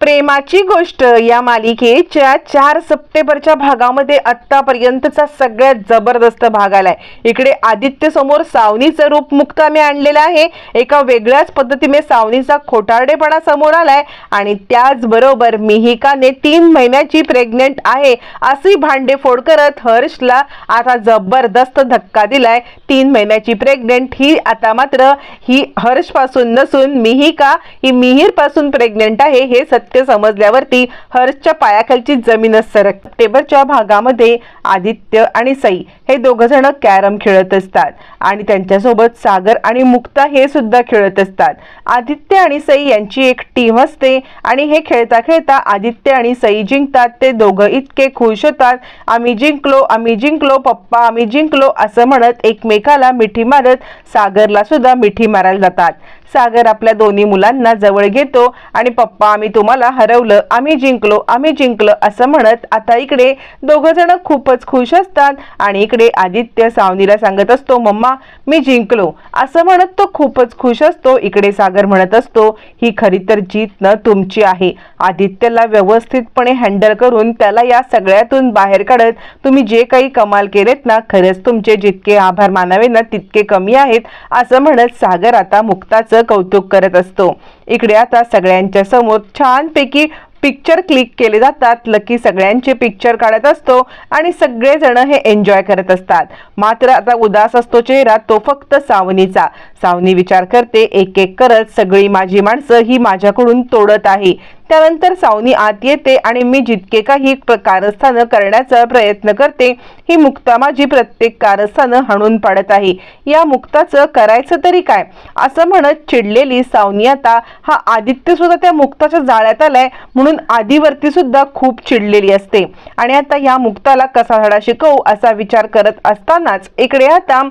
प्रेमाची गोष्ट या मालिकेच्या चार सप्टेंबरच्या भागामध्ये आत्तापर्यंतचा सगळ्यात जबरदस्त भाग आलाय. इकडे आदित्य समोर सावनीचं रूप मुक्ताने आणलेलं आहे. एका वेगळ्याच पद्धतीने सावनीचा खोटारडेपणा समोर आलाय आणि त्याचबरोबर मिहिकाने तीन महिन्याची प्रेग्नेंट आहे अशी भांडेफोड करत हर्षला आता जबरदस्त धक्का दिलाय. तीन महिन्याची प्रेग्नेंट ही आता मात्र ही हर्षपासून नसून मिहिका ही मिहीरपासून प्रेग्नंट प्रेग्नेंट आहे हे सत्य समजल्यावरती हर्षच्या पायाखालची जमीनच सरक. टेबलच्या भागामध्ये आदित्य आणि सई हे दोघ जण कॅरम खेळत असतात. आणि त्यांच्यासोबत सागर आणि मुक्ता हे सुद्धा खेळत असतात. आदित्य आणि सई यांची एक टीम असते आणि हे खेळता खेळता आदित्य आणि सई जिंकतात. ते दोघं इतके खुश होतात. आम्ही जिंकलो आम्ही जिंकलो पप्पा आम्ही जिंकलो असं म्हणत एकमेकाला मिठी मारत सागरला सुद्धा मिठी मारायला जातात. सागर आपल्या दोन्ही मुलांना जवळ घेतो आणि पप्पा आम्ही तुम्हाला हरवलं आम्ही जिंकलो आम्ही जिंकलो असं म्हणत आता इकडे दोघं जण खूपच खुश असतात आणि इकडे आदित्य सावनीला सांगत असतो मम्मा मी जिंकलो. असं म्हणत तो खूपच खुश असतो. इकडे सागर म्हणत असतो ही खरी तर जीत न तुमची आहे. आदित्यला व्यवस्थितपणे हँडल करून त्याला या सगळ्यातून बाहेर काढत तुम्ही जे काही कमाल केलेत ना खरंच तुमचे जितके आभार मानावे ना तितके कमी आहेत. असं म्हणत सागर आता मुक्ताचं कौतुक करत असतो. इकडे आता सगळ्यांच्या समोर छानपैकी पिक्चर क्लिक केले जातात. लकी सगळ्यांचे पिक्चर काढत असतो आणि सगळेजण हे एन्जॉय करत असतात. मात्र आता उदास असतो चेहरा तो फक्त सावनीचा. सावनी विचार करते एक एक करत सगळी माझी माणसं ही माझ्याकडून तोडत आहे. त्यानंतर सावनी आत येते आणि मी जितके काही कारस्थानं करण्याचा प्रयत्न करते ही मुक्ता माझी प्रत्येक कारस्थानं हाणून पाडत आहे. या मुक्ताचं करायचं तरी काय? असं म्हणत चिडलेली सावनी आता हा आदित्य सुद्धा त्या मुक्ताच्या जाळ्यात आलाय म्हणून आदिवरती सुद्धा खूप चिडलेली असते. आणि आता या मुक्ताला कसा धडा शिकवू असा विचार करत असतानाच इकडे आता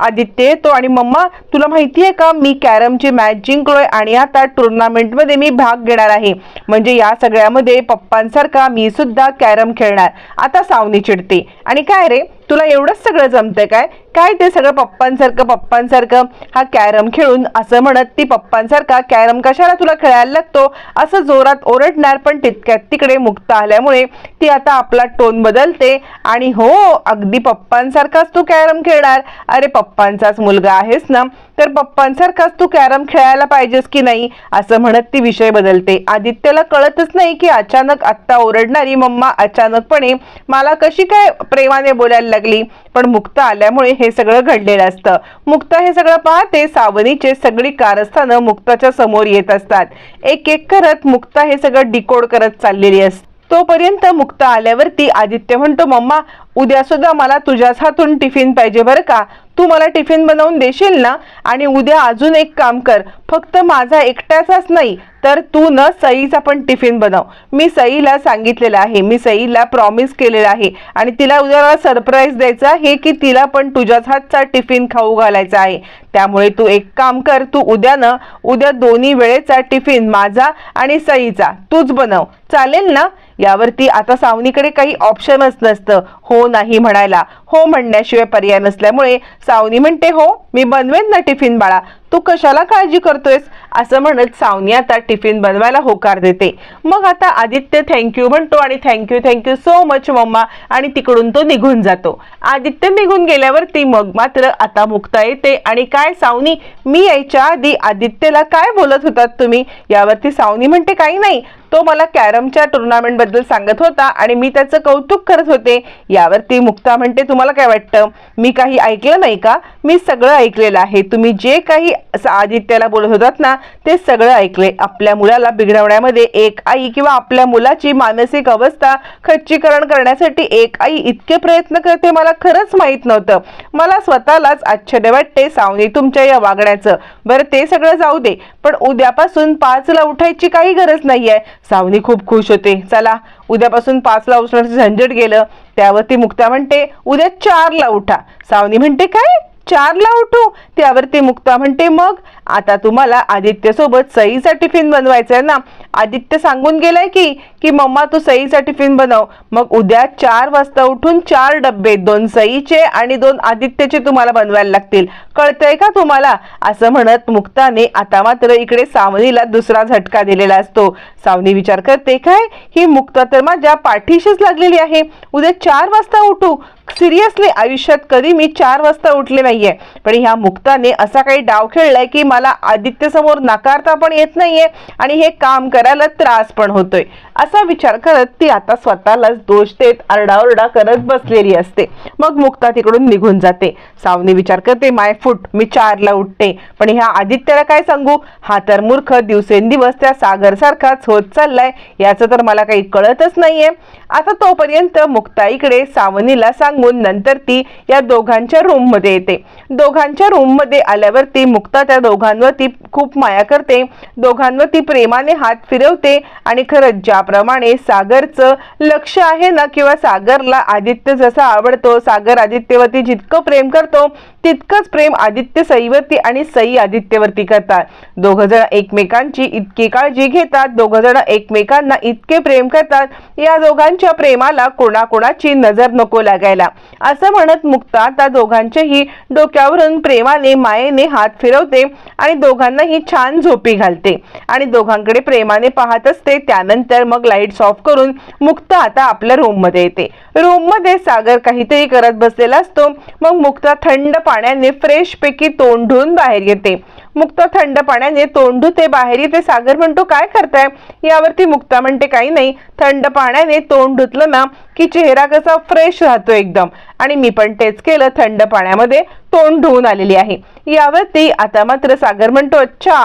आदित्य येतो आणि मम्मा तुला माहिती आहे का? मी कॅरमची मॅच जिंकलोय आणि आता टुर्नामेंटमध्ये मी भाग घेणार आहे. म्हणजे या सगळ्यामध्ये पप्पांसारखा मी सुद्धा कॅरम खेळणार. आता सावनी चिडते. आणि काय रे? तुला एवढंच सगळं जमतंय काय? काय ते सगळं पप्पांसारखं पप्पांसारखं? हा कॅरम खेळून असं म्हणत ती पप्पांसारखा कॅरम कशाला तुला खेळायला लागतो? असं जोरात ओरडणार पण तितक्यात तिकडे मुक्त आल्यामुळे ती आता आपला टोन बदलते आणि हो अगदी पप्पांसारखाच तू कॅरम खेळणार. अरे पप्पांचाच मुलगा आहेस ना तर पप्पांसारखाच तू कॅरम खेळायला पाहिजेस की नाही? असं म्हणत ती विषय बदलते. आदित्यला कळतच नाही की अचानक आत्ता ओरडणारी मम्मा अचानकपणे मला कशी काय प्रेमाने बोलायला लागली. पण मुक्ता आल्यामुळे हे सगळं घडलेलं असतं. मुक्ता हे सगळं पाहते सावनीचे सगळी कारस्थानं मुक्ताच्या समोर येत असतात. एक एक करत मुक्ता हे सगळं डिकोड करत चाललेली असते. तोपर्यंत मुक्ता आल्यावरती आदित्य म्हणतो मम्मा उद्या सुद्धा मला तुझ्याच हातून टिफिन पाहिजे बरं का? तू मला टिफिन बनवून देशील ना? आणि उद्या अजून एक काम कर फक्त माझा एकट्याचाच नाही तर तू न सईचा पण टिफिन बनव. मी सईला सांगितलेलं आहे मी सईला प्रॉमिस केलेलं आहे. आणि तिला उद्या सरप्राईज द्यायचं आहे की तिला पण तुझ्याच हातचा टिफिन खाऊ घालायचा आहे. त्यामुळे तू एक काम कर तू उद्या न उद्या दोन्ही वेळेचा टिफिन माझा आणि सईचा. तूच बनव. चालेल ना? यावरती आता सावनीकडे काही ऑप्शनच नसतं. हो नाही म्हणायला. हो म्हणण्याशिवाय पर्याय नसल्यामुळे सावनी म्हणते हो मी बनवेन ना टिफिन बाळा. तू कशाला काळजी करतोयस? असं म्हणत सावनी आता टिफिन बनवायला होकार देते. मग आता आदित्य थँक्यू म्हणतो आणि thank you thank you so much mumma. आणि तिकडून तो निघून जातो. आदित्य निघून गेल्यावरती मग मात्र आता मुक्ता येते. आणि काय सावनी? मी यायच्या आधी आदित्यला काय बोलत होतात तुम्ही? यावरती सावनी म्हणते काही नाही. तो मला कॅरमच्या टुर्नामेंटबद्दल सांगत होता आणि मी त्याचं कौतुक करत होते. यावरती मुक्ता म्हणते तुम्हाला काय वाटतं? मी काही ऐकलं नाही का? मी सगळं ऐकलेलं आहे. तुम्ही जे काही असं आदित्याला बोलत होतात ना ते सगळं ऐकले. आपल्या मुलाला बिघडवण्यामध्ये एक आई किंवा आपल्या मुलाची मानसिक अवस्था खच्चीकरण करण्यासाठी एक आई इतके प्रयत्न करते मला खरंच माहीत नव्हतं. मला स्वतःलाच आश्चर्य वाटते सावनी तुमच्या या वागण्याचं. बरं ते सगळं जाऊ दे. पण उद्यापासून पाचला उठायची काही गरज नाही आहे सावनी खूप खुश होते. चला उद्यापासून पाचला उठण्याचं झंझट गेलं. त्यावरती मुक्ता म्हणते उद्या चारला उठा. सावनी म्हणते काय? चारला उठू त्यावरती मुक्ता म्हणते मग आता तुम्हाला आदित्य सोबत सईचा टिफिन बनवायचा आहे ना आदित्य सांगून गेलाय की की मम्मा तू सईचा टिफिन बनव. मग उद्या चार वाजता उठून चार डब्बे दोन सईचे आणि दोन आदित्यचे तुम्हाला बनवायला लागतील. कळतंय का तुम्हाला? असं म्हणत मुक्ताने आता मात्र इकडे सावनीला दुसरा झटका दिलेला असतो. सावनी विचार करते काय? ही मुक्ता तर माझ्या पाठीशीच लागलेली आहे. उद्या चार वाजता उठू. सिरियसली आयुष्यात कधी मी चार वाजता उठले नाहीये. पण ह्या मुक्ताने असा काही डाव खेळलाय की मला आदित्य समोर नाकारता पण येत नाहीये आणि हे काम करायला त्रास पण होतोय. असा विचार करत ती आता स्वतःलाच दोष देत आरडाओरडा करत बसलेली असते. मग मुक्ता तिकडून निघून जाते. सावनी विचार करते माय फुट मी चारला उठते. पण ह्या आदित्यला काय सांगू? हा तर मूर्ख दिवसेंदिवस त्या सागर सारखाच होत चाललाय. याचं तर मला काही कळतच नाहीये. आता तोपर्यंत मुक्ता इकडे सावनीला सांगून नंतर ती या दोघांच्या रूममध्ये येते. दोघांच्या रूममध्ये आल्यावरती मुक्ता त्या दोघांवरती खूप माया करते. दोघांवरती प्रेमाने हात फिरवते आणि खरंच ज्याप्रमाणे सागरचं लक्ष आहे ना? किंवा सागरला आदित्य जसा आवडतो सागर आदित्यवरती जितकं प्रेम करतो तितकंच प्रेम आदित्य सईवरती आणि सई आदित्यवरती करतात. दोघ जण एकमेकांची इतकी काळजी घेतात दोघ जण एकमेकांना इतके प्रेम करतात या दोघांच्या प्रेमाला कोणाकोणाची नजर नको लागायला. असं म्हणत मुक्ता त्या दोघांच्याही डोक्यावरून प्रेमाने मायेने हात फिरवते आणि दोघांनाही छान झोपी घालते. आणि दोघांकडे प्रेमाने पाहत असते त्यानंतर मग लाईट्स ऑफ करून मुक्ता आता आपल्या रूममध्ये येते. रूममध्ये सागर काहीतरी करत बसलेला असतो. मग मुक्ता थंड पाण्याने फ्रेश पैकी तोंड धुवून बाहेर येते. मुक्ता थंड पाण्याने तोंड धुते बाहेर येते. सागर म्हणतो काय करताय? यावरती मुक्ता म्हणते काही नाही. थंड पाण्याने तोंड धुतलं ना की चेहरा कसा फ्रेश राहतो एकदम. आणि मी पण तेच केलं. थंड पाण्यामध्ये तोंड धुवून आलेली आहे. यावरती आता मात्र सागर म्हणतो अच्छा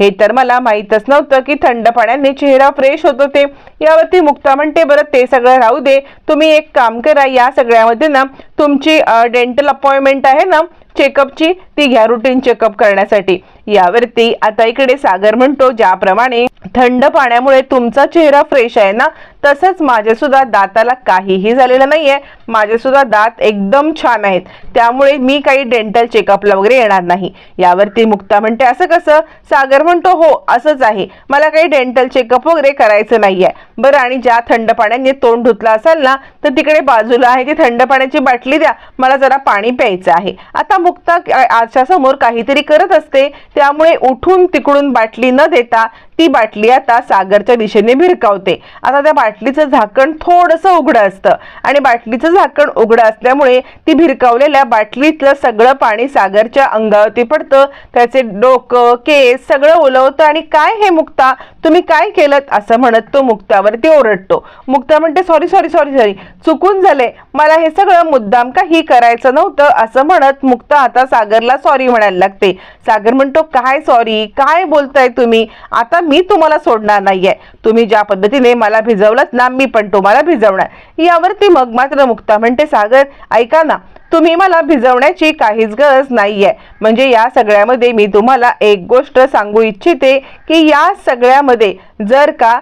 हे तर मला माहीतच नव्हतं की थंड पाण्याने चेहरा फ्रेश होतो ते. यावरती मुक्ता म्हणते बरं ते सगळं राहू दे. तुम्ही एक काम करा. या सगळ्यामध्ये ना तुमची डेंटल अपॉइंटमेंट आहे ना चेकअपची ती घ्या रुटीन चेकअप करण्यासाठी. यावरती आता इकडे सागर म्हणतो ज्याप्रमाणे थंड पाण्यामुळे तुमचा चेहरा फ्रेश आहे ना तसंच माझ्या सुद्धा दाताला काहीही झालेलं नाहीये. माझे सुद्धा दात एकदम छान आहेत. त्यामुळे मी काही डेंटल चेकअपला वगैरे येणार नाही. यावरती मुक्ता म्हणते असं कसं? सागर म्हणतो हो असंच आहे. मला काही डेंटल चेकअप वगैरे करायचं नाही आहे बरं आणि ज्या थंड पाण्याने तोंड धुतलं असेल ना तर तिकडे बाजूला आहे ती थंड पाण्याची बाटली द्या. मला जरा पाणी प्यायचं आहे. आता मुक्ता आजच्या समोर काहीतरी करत असते. त्यामुळे उठून तिकडून बाटली न देता ती बाटली आता सागरच्या दिशेने भिरकावते. आता त्या बाटलीचं झाकण थोडंसं उघडं असतं. आणि बाटलीचं झाकण उघडं असल्यामुळे ती भिरकावलेल्या बाटलीतलं सगळं पाणी सागरच्या अंगावरती पडतं. त्याचे डोकं केस सगळं ओलवतं आणि काय हे मुक्ता? तुम्ही काय केलं असं म्हणत तो मुक्तावरती ओरडतो. मुक्ता म्हणते सॉरी सॉरी सॉरी सॉरी चुकून झाले. मला हे सगळं मुद्दाम काही करायचं नव्हतं असं म्हणत मुक्ता आता सागरला सॉरी म्हणायला लागते. सागर म्हणतो काय सॉरी काय बोलताय तुम्ही? आता मी तुम्हाला सोडणार नाहीये. तुम्ही ज्या पद्धतीने मला भिजवलं ना मी पण तुम्हाला भिजवणार. यावरती मग मात्र मुक्ता म्हणते सागर ऐका ना तुम्ही मला भिजवण्याची काहीच गरज नाही आहे म्हणजे या सगळ्यामध्ये मी तुम्हाला एक गोष्ट सांगू इच्छिते की या सगळ्यामध्ये जर का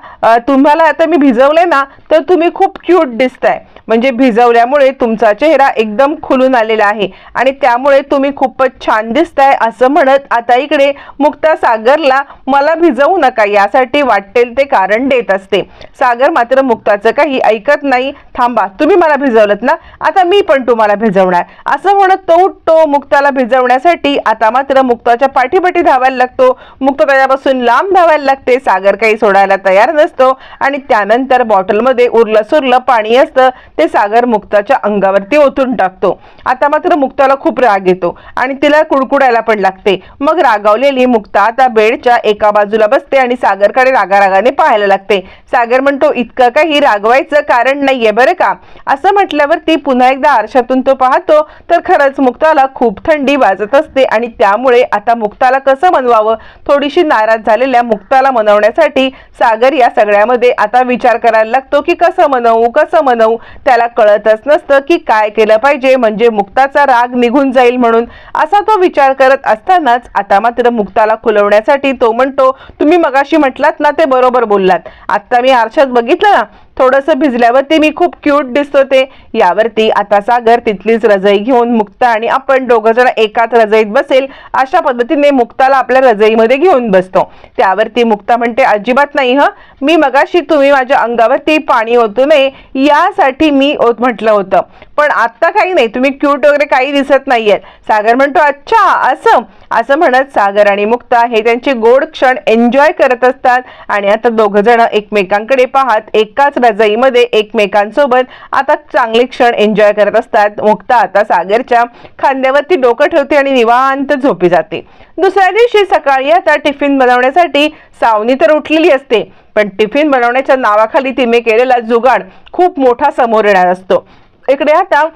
तुम्हाला आता मी भिजवले ना तर तुम्ही खूप क्यूट दिसताय. म्हणजे भिजवल्यामुळे तुमचा चेहरा एकदम खुलून आलेला आहे. आणि त्यामुळे तुम्ही खूपच छान दिसताय असं म्हणत आता इकडे मुक्ता सागरला मला भिजवू नका यासाठी वाटेल ते कारण देत असते. सागर मात्र मुक्ताचं काही ऐकत नाही. थांबा तुम्ही मला भिजवलत ना? आता मी पण तुम्हाला भिजवणार. असं म्हणत तो उठतो मुक्ताला भिजवण्यासाठी. आता मात्र मुक्ताच्या पाठीपाठी धावायला लागतो. मुक्त त्याच्यापासून लांब धावायला लागते. सागर काही सोडायला तयार नसतो आणि त्यानंतर बॉटलमध्ये उरलं सुरलं पाणी असतं ते सागर मुक्ताच्या अंगावरती ओतून टाकतो. आता मात्र मुक्ताला खूप राग येतो आणि तिला कुडकुडायला पण लागते. मग रागावलेली मुक्ता आता बेडच्या एका बाजूला बसते आणि सागरकडे रागारागाने पाहायला लागते. सागर म्हणतो इतकं काही रागवायचं कारण नाहीये बरं का? असं म्हटल्यावर ती पुन्हा एकदा आरशातून तो पाहतो तर खरंच मुक्ताला खूप थंडी वाजत असते आणि त्यामुळे आता मुक्ताला कसं मनवावं? थोडीशी नाराज झालेल्या मुक्ताला मनवण्यासाठी सागर या सगळ्यामध्ये आता विचार करायला लागतो की कसं मनवू कसं मनवू? त्याला कळतच नसतं की काय केलं पाहिजे. म्हणजे मुक्ताचा राग निघून जाईल म्हणून असा तो विचार करत असतानाच आता मात्र मुक्ताला खुलवण्यासाठी तो म्हणतो तुम्ही मगाशी म्हटलात ना ते बरोबर बोललात. आत्ता मी आरशात बघितलं ना थोडंसं भिजल्यावरती मी खूप क्यूट दिसतो ते. यावरती आता सागर तिथलीच रजई घेऊन मुक्ता आणि आपण दोघं जण एकाच रजईत बसेल अशा पद्धतीने मुक्ताला आपल्या रजईमध्ये घेऊन बसतो. त्यावरती मुक्ता म्हणते अजिबात नाही ह. मी मगाशी तुम्ही माझ्या अंगावरती पाणी ओतू नये यासाठी मी ओत म्हटलं होतं. पण आत्ता काही नाही तुम्ही क्यूट वगैरे काही दिसत नाहीयेत. सागर म्हणतो अच्छा असं. असं म्हणत सागर आणि मुक्ता हे त्यांचे गोड क्षण एन्जॉय करत असतात आणि आता दोघं जण एकमेकांकडे पाहत एकाच जईमध्ये एकमेकांसोबत आता चांगले क्षण एन्जॉय करत असतात. मुक्ता आता सागरच्या खांद्यावरती डोकं ठेवते आणि निवांत झोपी जाते. दुसऱ्या दिवशी सकाळी आता टिफिन बनवण्यासाठी सावनी तर उठलेली असते पण टिफिन बनवण्याच्या नावाखाली तिने केलेला जुगाड खूप मोठा समोर येणार असतो. इकडे आता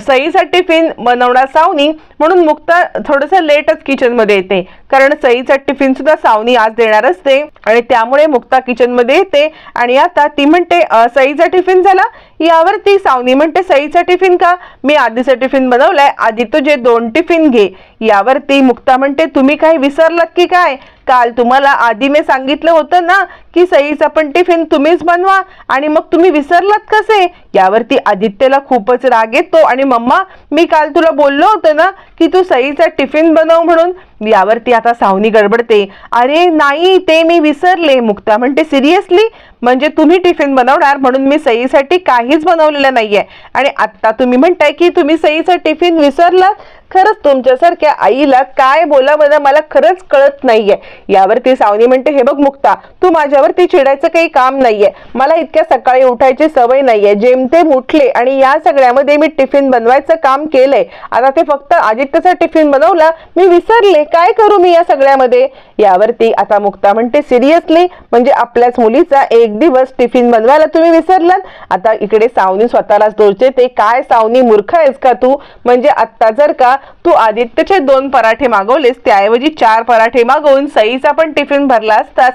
सईचा टिफिन बनवणार सावनी म्हणून मुक्ता थोडंसं लेटच किचनमध्ये येते. कारण सईचा टिफिन सुद्धा सावनी आज देणार असते. आणि त्यामुळे मुक्ता किचनमध्ये येते. आणि आता ती म्हणते सईचा टिफिन झाला. यावरती सावनी म्हणते सईचा टिफिन का? मी आधीचा टिफिन बनवलाय आधी तुझे दोन टिफिन घे. यावरती मुक्ता म्हणते तुम्ही काही विसरलात की काय? काल तुम्हाला आधी मी सांगितलं होतं ना की सईचा पण टिफिन तुम्हीच बनवा आणि मग तुम्ही विसरलात कसे? यावरती आदित्यला खूपच राग येतो आणि मम्मा मी काल तुला बोललो होतं ना की तू सईचा टिफिन बनव म्हणून यावरती आता सावनी गडबडते. अरे नाही ते मी विसरले. मुक्ता म्हणते सिरियसली? म्हणजे तुम्ही टिफिन बनवणार? म्हणून मी सईसाठी काहीच बनवलेलं नाहीये. आणि आत्ता तुम्ही म्हणताय की तुम्ही सईचा टिफिन विसरलात? खरंच तुमच्यासारख्या आईला काय बोलावं मला खरंच कळत नाहीये. यावरती सावनी म्हणते हे बघ मुक्ता तू माझ्यावरती चिडायचं काही काम नाहीये. मला इतक्या सकाळी उठायची सवय नाहीये. जेमतेम उठले आणि या सगळ्यामध्ये मी टिफिन बनवायचं काम केलंय. आता ते फक्त आदित्यचा टिफिन बनवला मी विसरले. काय करू मी या सगळ्यामध्ये? यावरती आता मुक्ता म्हणते सिरियसली? म्हणजे आपल्याच मुलीचा एक दिवस टिफिन बनवायला तुम्ही विसरलात? आता इकडे सावनी स्वतःलाच दोषते ते काय सावनी मूर्ख आहेस का तू? म्हणजे आत्ता जर का तू आदित्यचे दोन पराठे मागवलेस त्याऐवजी चार पराठे मागवून सईचा पण टिफिन भरला असतास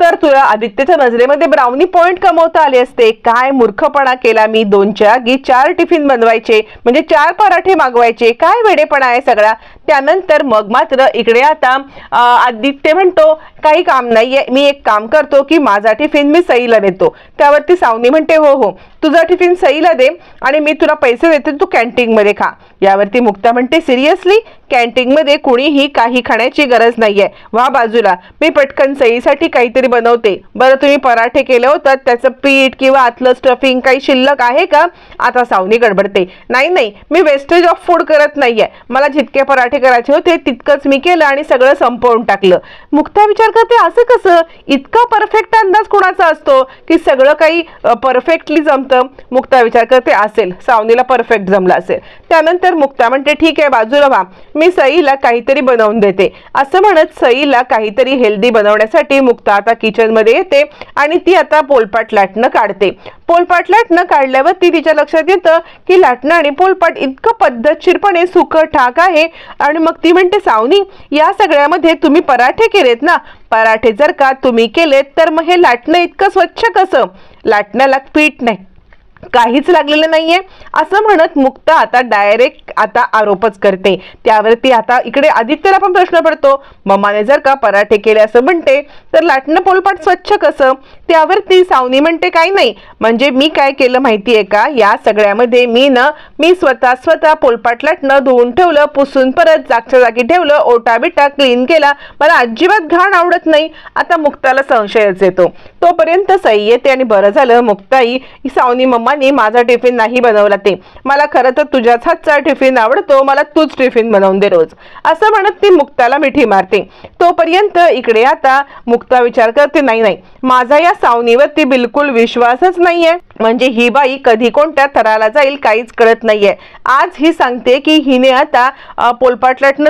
तर तुला आदित्यच्या नजरेमध्ये ब्राउनी पॉइंट कमवता आले असते. काय मूर्खपणा केला मी दोनच्या आगी. चार टिफिन बनवायचे म्हणजे चार पराठे मागवायचे. काय वेडेपणा आहे सगळा? त्यानंतर मग मात्र इकडे आता आदित्य म्हणतो काही काम नाहीये मी एक काम करतो की माझा टिफिन मी सईला देतो. त्यावरती सावनी म्हणते हो हो तुझा टिफिन सईला दे आणि मी तुला पैसे देते तू कॅन्टीनमध्ये खा. यावरती मुक्ता म्हणते सिरियसली कॅन्टीनमध्ये कुणीही काही खाण्याची गरज नाहीये. वा बाजूला मी पटकन सईसाठी काहीतरी बनवते. बरं तुम्ही पराठे केले होतात त्याचं पीठ किंवा आतलं स्टफिंग काही शिल्लक आहे का? आता सावनी गडबडते नाही नाही मी वेस्टेज ऑफ फूड करत नाहीये. मला जितके पराठे करायचे होते तितकंच मी केलं आणि सगळं संपवून टाकलं. मुक्ता विचार करते असं कसं? इतका परफेक्ट अंदाज कोणाचा असतो की सगळं काही परफेक्टली जमतं? मुक्ता विचार करते असेल. सावनीला परफेक्ट जमलं असेल. त्यानंतर मुक्ता म्हणते ठीक आहे बाजूला व्हा. मी सईला काहीतरी बनवून देते. असं म्हणत सईला काहीतरी हेल्दी बनवण्यासाठी मुक्ता आता किचनमध्ये येते आणि ती आता पोलपाट लाटणं काढते. पोलपाट लाटणं काढल्यावर ती तिच्या लक्षात येतं की लाटणं आणि पोलपाट इतकं पद्धतशीरपणे सुकं ठाक आहे. आणि मग ती म्हणते सावनी या सगळ्यामध्ये तुम्ही पराठे केलेत ना? पराठे जर का तुम्ही केलेत तर मग हे लाटणं इतकं स्वच्छ कसं? लाटण्याला पीठ नाही. काहीच लागलेलं नाहीये. असं म्हणत मुक्ता आता डायरेक्ट आता आरोपच करते. त्यावरती आता इकडे आदित्यला पण प्रश्न पडतो. मम्माने जर का पराठे केले असं म्हणते तर लाटणं पोलपाट स्वच्छ कसं? त्यावरती सावनी म्हणते काही नाही. म्हणजे मी काय केलं माहितीये का? या सगळ्यामध्ये मी ना मी स्वतः स्वतः पोलपाट लाटणं धुवून ठेवलं पुसून परत जागच्या जागी ठेवलं ओटा बिटा क्लीन केला. मला अजिबात घाण आवडत नाही. आता मुक्ताला संशयच येतो. तोपर्यंत सई येते आणि बरं झालं मुक्ताई सावनी मम्मा मम्मानी माझा टिफिन नाही बनवला ते. मला खरं तर तुझ्याच हातचा टिफिन आवडतो मला तूच टिफिन बनवून दे रोज. असं म्हणत ती मुक्ताला मिठी मारते. तोपर्यंत इकडे आता मुक्ता विचार करते नाही नाही माझा या सावनीवरती बिलकुल विश्वासच नाहीये. म्हणजे ही बाई कधी कोणत्या थराला जाईल काहीच कळत नाहीये. आज ही सांगते की हिने आता अ,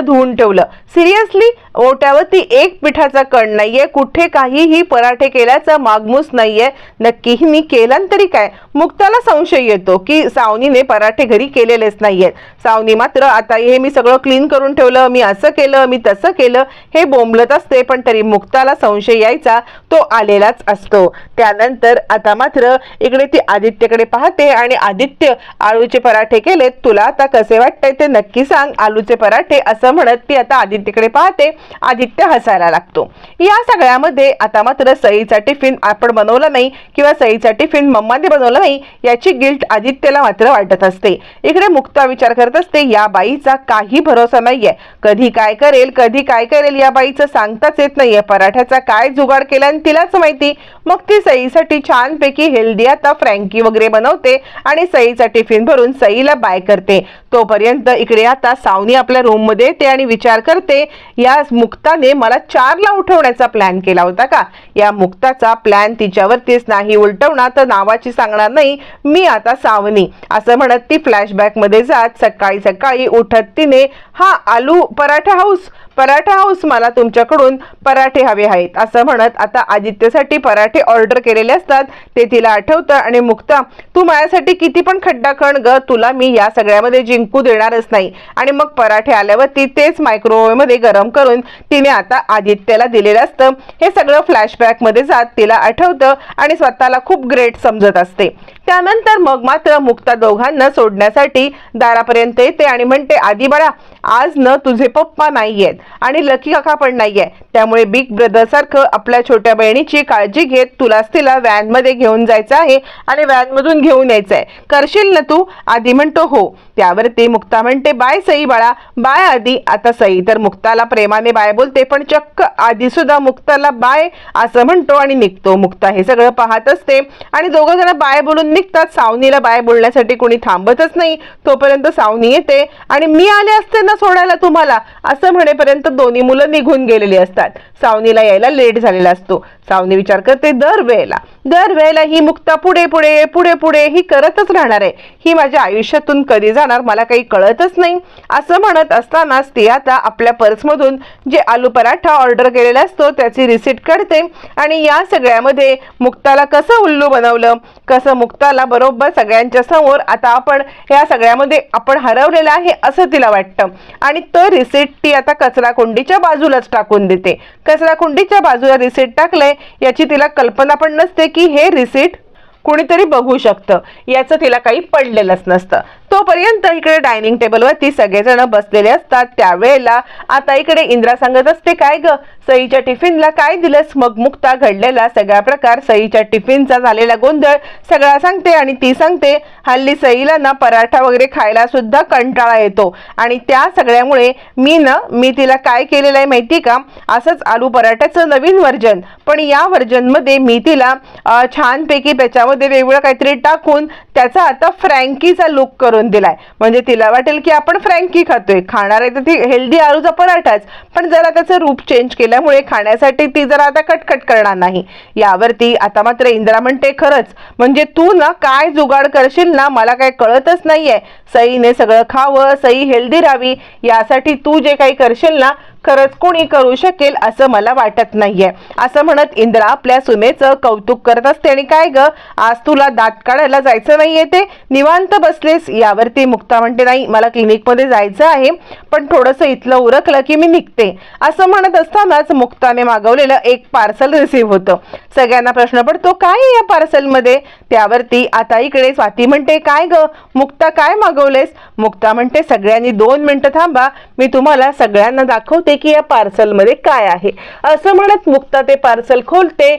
धुवून ठेवलं. सिरियसली ओट्यावरती एक पिठाचा कण नाहीये. कुठे काहीही पराठे केल्याचा मागमूस नाहीये. नक्की हिने केला तरी काय? मुक्ताला संशय येतो की सावनीने पराठे घरी केलेलेच नाहीयेत. सावनी मात्र आता हे मी सगळं क्लीन करून ठेवलं मी असं केलं मी तसं केलं हे बोंबलत असते पण तरी मुक्ताला संशय यायचा तो आलेलाच असतो. त्यानंतर आता मात्र इकडे ती आदित्यकडे पाहते आणि आदित्य आळूचे पराठे केलेत तुला आता कसे वाटतंय ते नक्की सांग. आलूचे पराठे असं म्हणत ती आता आदित्यकडे पाहते. आदित्य हसायला लागतो. या सगळ्यामध्ये आता मात्र सईचा टिफिन आपण बनवला नाही किंवा सईचा टिफिन मम्माने बनवला नाही याची गिल्ट आदित्यला मात्र वाटत असते. इकडे मुक्ता विचार करत असते या बाईचा काही भरोसा नाहीये. कधी काय करेल कधी काय करेल या बाईचं सांगताच येत नाहीये. पराठ्याचा काय जुगाड केला आणि तिलाच माहिती. मग ती सईसाठी छानपैकी हेल्दी आता फ्रँकी वगैरे बनवते आणि सईचा टिफिन भरून सईला बाय करते. तोपर्यंत इकडे आता सावनी आपल्या रूममध्ये येते आणि विचार करते या मुक्ताने मला चारला उठवण्याचा प्लॅन केला होता का? या मुक्ताचा प्लॅन तिच्यावरतीच नाही उलटवणार तर नावाची सांगणार नाही मी आता सावनी. असं म्हणत ती फ्लॅशबॅकमध्ये जात सकाळी सकाळी उठत तिने हा आलू पराठा हाऊस पराठा हाऊस मला तुमच्याकडून पराठे हवे आहेत. असं म्हणत आता आदित्यसाठी पराठे ऑर्डर केलेले असतात. ते तिला आठवतं आणि मुक्ता तू माझ्यासाठी किती पण खड्डा खण ग तुला मी या सगळ्यामध्ये जिंकू देणारच नाही. आणि मग पराठे आल्यावरती तेच मायक्रोवेव्हमध्ये गरम करून तिने आता आदित्यला दिलेलं असतं. हे सगळं फ्लॅशबॅकमध्ये जात तिला आठवतं आणि स्वतःला खूप ग्रेट समजत असते. त्यानंतर मग मात्र मुक्ता दोघांना सोडण्यासाठी दारापर्यंत येते आणि म्हणते आधी बाळा आज न तुझे पप्पा नाहीयेत आणि लकी काका पण नाहीये त्यामुळे बिग ब्रदर सारखं आपल्या छोट्या बहिणीची काळजी घेत तुलाच तिला व्हॅनमध्ये घेऊन जायचं आहे आणि व्हॅन मधून घेऊन यायचं आहे करशील ना तू? आधी म्हणतो हो. त्यावरती मुक्ता म्हणते बाय सई बाळा बाय आधी. आता सई तर मुक्ताला प्रेमाने बाय बोलते पण चक्क आधी सुद्धा मुक्ताला बाय असं म्हणतो आणि निघतो. मुक्ता हे सगळं पाहत असते आणि दोघं जण बाय बोलून निघतात. सावनीला बाय बोलण्यासाठी कोणी थांबतच नाही. तोपर्यंत सावनी येते आणि मी आले असते ना सोडायला तुम्हाला असं म्हणेपर्यंत दोन्ही मुलं निघून गेलेली असतात. सावनीला यायला लेट झालेला असतो. सावनी विचार करते दर वेळेला दर वेळेला ही मुक्ता पुढे पुढे पुढे पुढे ही करतच राहणार आहे. ही माझ्या आयुष्यातून कधी जाणार मला काही कळतच नाही. असं म्हणत असतानाच ती आता आपल्या पर्समधून जे आलू पराठा ऑर्डर केलेला असतो त्याची रिसिट काढते आणि या सगळ्यामध्ये मुक्ताला कसं उल्लू बनवलं कसं मुक्ताला बरोबर सगळ्यांच्या समोर आता आपण या सगळ्यामध्ये आपण हरवलेलं आहे असं तिला वाटतं. आणि तो रिसिट ती आता कचरा कुंडीच्या बाजूलाच टाकून देते. कचरा कुंडीच्या बाजूला रिसिट टाकलंय याची तिला कल्पना पण नसते की हे रिसिट कुणीतरी बघू शकतं. याचं तिला काही पडलेलंच नसतं. तोपर्यंत इकडे डायनिंग टेबलवरती सगळेजण बसलेले असतात त्यावेळेला आता इकडे इंद्रा सांगत असते काय ग? सईच्या टिफिनला काय दिलंस? मग मुक्ता घडलेला सगळा प्रकार सईच्या टिफिनचा झालेला गोंधळ सगळा सांगते आणि ती सांगते हल्ली सईला ना पराठा वगैरे खायला सुद्धा कंटाळा येतो आणि त्या सगळ्यामुळे मी ना मी तिला काय केलेलं आहे माहिती का? असंच आलू पराठ्याचं नवीन व्हर्जन. पण या व्हर्जनमध्ये मी तिला छानपैकी त्याच्यामध्ये वेगवेगळं काहीतरी टाकून त्याचा आता फ्रँकीचा लुक करून दिलाय. म्हणजे तिला वाटेल की आपण फ्रँकी खातोय. खाणार आहे तर ती हेल्दी आळूचा पराठाच. पण जरा त्याचं रूप चेंज केल्यामुळे खाण्यासाठी ती जरा आता कटकट करणार नाही. यावरती आता मात्र इंदिरा म्हणते खरंच म्हणजे तू ना काय जुगाड करशील ना मला काय कळतच नाहीये. सईने सगळं खावं सई हेल्दी राहावी यासाठी तू जे काही करशील ना खरंच कोणी करू शकेल असं मला वाटत नाहीये. असं म्हणत इंद्रा आपल्या सुनेचं कौतुक करत असते आणि काय ग? आज तुला दात काढायला जायचं नाहीये ते? निवांत बसलेस. यावरती मुक्ता म्हणते नाही मला क्लिनिकमध्ये जायचं आहे पण थोडंसं इथलं उरकलं की मी निघते. असं म्हणत असतानाच मुक्ताने मागवलेलं एक पार्सल रिसीव्ह होतं. सगळ्यांना प्रश्न पडतो काय आहे या पार्सलमध्ये? त्यावरती आता इकडे स्वाती म्हणते काय ग? मुक्ता काय मागवलेस? मुक्ता म्हणते सगळ्यांनी दोन मिनिटं थांबा मी तुम्हाला सगळ्यांना दाखवते की या पार्सलमध्ये काय आहे? असं म्हणत मुक्ता ते पार्सल खोलते.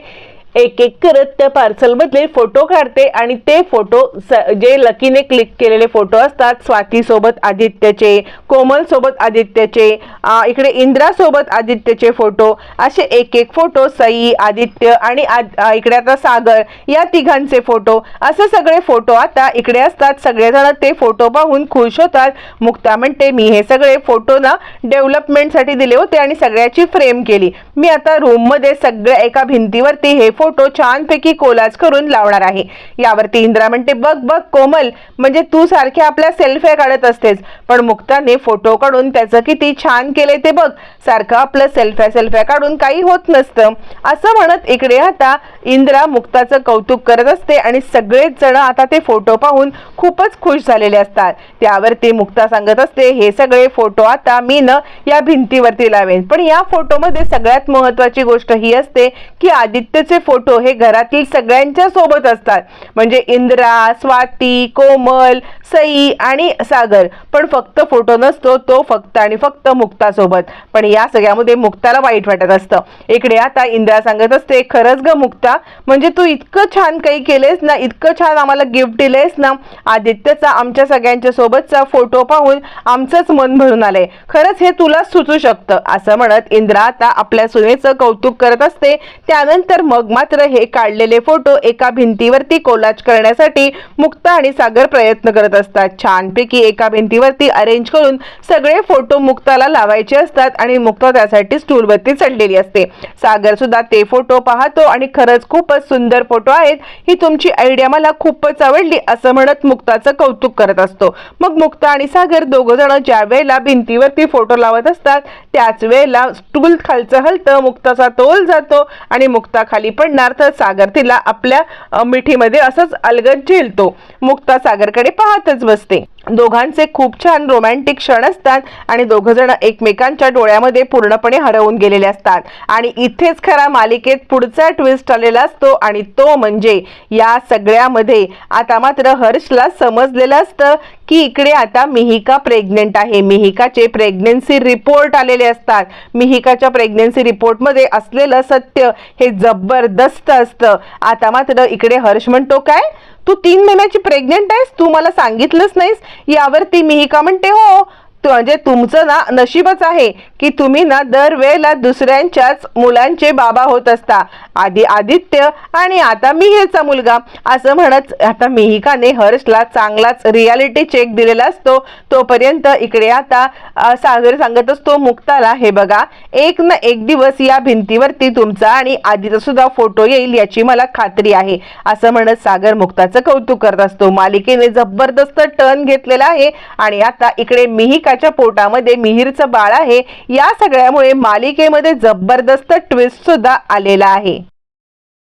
एक एक करत त्या पार्सलमधले फोटो काढते आणि ते फोटो स- जे लकीने क्लिक केलेले फोटो असतात स्वातीसोबत आदित्यचे कोमलसोबत आदित्यचे इकडे इंद्रासोबत आदित्यचे फोटो असे एक एक फोटो सई आदित्य आणि आद- इकडे आता सागर या तिघांचे फोटो असे सगळे फोटो आता इकडे असतात. सगळेजण ते फोटो पाहून खुश होतात. मुक्ता म्हणते मी हे सगळे फोटो ना डेव्हलपमेंटसाठी दिले होते आणि सगळ्याची फ्रेम केली. मी आता रूममध्ये सगळ्या एका भिंतीवरती हे फोटो छानपैकी कोलाज करून लावणार आहे. यावरती इंद्रा म्हणते बघ बघ कोमल म्हणजे तू सारख्या आपल्या सेल्फ्या काढत असतेस. पण मुक्ताने फोटो काढून त्याचं किती छान केलंय ते बघ. सारखं आपलं सेल्फ्या सेल्फ्या काढून काही होत नसतं. असं म्हणत इकडे आता इंद्रा मुक्ताचं कौतुक करत असते आणि सगळेच जण आता ते फोटो पाहून खूपच खुश झालेले असतात. त्यावरती मुक्ता सांगत असते हे सगळे फोटो आता मी न या भिंतीवरती लावेन. पण या फोटोमध्ये सगळ्यात महत्वाची गोष्ट ही असते की आदित्यचे फोटो हे घरातील सगळ्यांच्या सोबत असतात. म्हणजे इंद्रा स्वाती कोमल सई आणि सागर. पण फक्त फोटो नसतो तो फक्त आणि फक्त मुक्तासोबत. पण या सगळ्यामध्ये मुक्ताला वाईट वाटत असतं. इकडे आता इंद्रा सांगत असते खरंच ग मुक्ता म्हणजे तू इतकं छान काही केलेस ना इतकं छान आम्हाला गिफ्ट दिलेस ना आदित्यचा आमच्या सगळ्यांच्या सोबतचा फोटो पाहून आमचंच मन भरून आलंय. खरंच हे तुला सुचू शकतं. असं म्हणत इंद्रा आता आपल्या सुनेचं कौतुक करत असते. त्यानंतर मग मात्र हे काढलेले फोटो एका भिंतीवरती कोलाज करण्यासाठी मुक्ता आणि सागर प्रयत्न करत असतात. छानपैकी एका भिंतीवरती अरेंज करून सगळे फोटो मुक्ताला लावायचे असतात आणि मुक्ता त्यासाठी स्टूलवरती चढलेली असते. सागर सुद्धा ते फोटो पाहतो आणि खरंच खूपच सुंदर फोटो आहेत. ही तुमची आयडिया मला खूपच आवडली असं म्हणत मुक्ताचं कौतुक करत असतो. मग मुक्ता आणि सागर दोघ जण ज्या वेळेला भिंतीवरती फोटो लावत असतात त्याच वेळेला स्टूल खालचं हलतं मुक्ताचा तोल जातो आणि मुक्ता खाली पडणार तर सागर तिला आपल्या मिठीमध्ये असंच अलगद झेलतो. मुक्ता सागरकडे पाहतच बसते. दोघांचे खूप छान रोमॅन्टिक क्षण असतात आणि दोघंजण एकमेकांच्या डोळ्यामध्ये पूर्णपणे हरवून गेलेले असतात. आणि इथेच खरा मालिकेत पुढचा ट्विस्ट आलेला असतो आणि तो म्हणजे या सगळ्यामध्ये आता मात्र हर्षला समजलेलं असतं की इकडे आता मिहिका प्रेग्नेंट आहे. मिहिकाचे प्रेग्नेन्सी रिपोर्ट आलेले असतात. मिहिकाच्या प्रेग्नेन्सी रिपोर्टमध्ये असलेलं सत्य हे जबरदस्त असतं. आता मात्र इकडे हर्ष म्हणतो काय? तू तीन महिन्याची प्रेग्नेंट आहेस तू मला सांगितलंच नाहीस. यावरती का म्हणते हो? म्हणजे तुमचं ना नशीबच आहे की तुम्ही ना दरवेळेला दुसऱ्यांच्याच मुलांचे बाबा होत असता. आधी आदित्य आणि आता मी हेचा मुलगा. असं म्हणत आता मिहिकाने हर्षला चांगलाच रियालिटी चेक दिलेला असतो. तोपर्यंत इकडे आता सागर सांगत असतो मुक्ताला हे बघा एक ना एक दिवस या भिंतीवरती तुमचा आणि आधीचा सुद्धा फोटो येईल याची मला खात्री आहे. असं म्हणत सागर मुक्ताचं कौतुक करत असतो. मालिकेने जबरदस्त टर्न घेतलेला आहे आणि आता इकडे मालिकाच्या पोटामध्ये मिहिरचं बाळ आहे या सगळ्यामुळे मालिकेमध्ये जबरदस्त ट्विस्ट सुद्धा आलेला आहे.